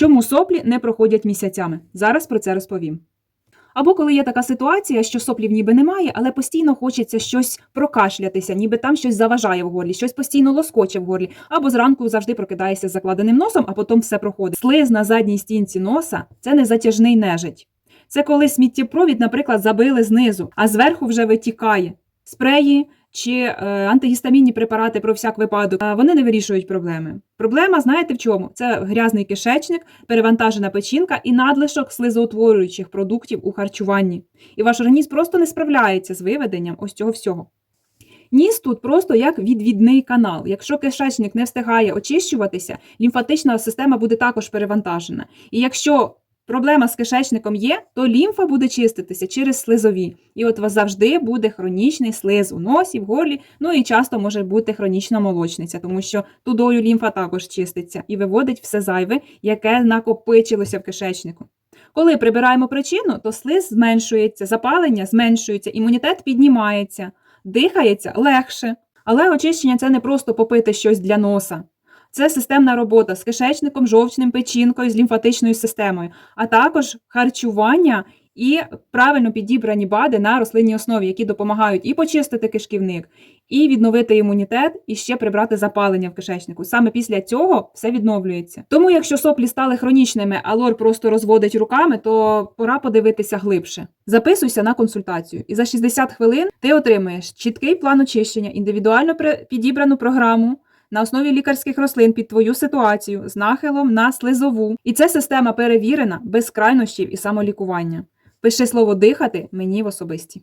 Чому соплі не проходять місяцями? Зараз про це розповім. Або коли є така ситуація, що соплів ніби немає, але постійно хочеться щось прокашлятися, ніби там щось заважає в горлі, щось постійно лоскоче в горлі, або зранку завжди прокидаєшся з закладеним носом, а потім все проходить. Слиз на задній стінці носа це не затяжний нежить. Це коли сміттєпровід, наприклад, забили знизу, а зверху вже витікає. Спреї чи е, антигістамінні препарати про всяк випадок, вони не вирішують проблеми. Проблема, знаєте в чому? Це грязний кишечник, перевантажена печінка і надлишок слизоутворюючих продуктів у харчуванні. І ваш організм просто не справляється з виведенням ось цього всього. Ніс тут просто як відвідний канал. Якщо кишечник не встигає очищуватися, лімфатична система буде також перевантажена. І якщо проблема з кишечником є, то лімфа буде чиститися через слизові. І от у вас завжди буде хронічний слиз у носі, в горлі, ну і часто може бути хронічна молочниця, тому що тудою лімфа також чиститься і виводить все зайве, яке накопичилося в кишечнику. Коли прибираємо причину, то слиз зменшується, запалення зменшується, імунітет піднімається, дихається легше. Але очищення це не просто попити щось для носа. Це системна робота з кишечником, жовчним, печінкою, з лімфатичною системою, а також харчування і правильно підібрані БАДи на рослинній основі, які допомагають і почистити кишківник, і відновити імунітет, і ще прибрати запалення в кишечнику. Саме після цього все відновлюється. Тому, якщо соплі стали хронічними, а лор просто розводить руками, то пора подивитися глибше. Записуйся на консультацію, і за 60 хвилин ти отримаєш чіткий план очищення, індивідуально підібрану програму. На основі лікарських рослин під твою ситуацію з нахилом на слизову. І ця система перевірена без крайнощів і самолікування. Пиши слово дихати мені в особисті.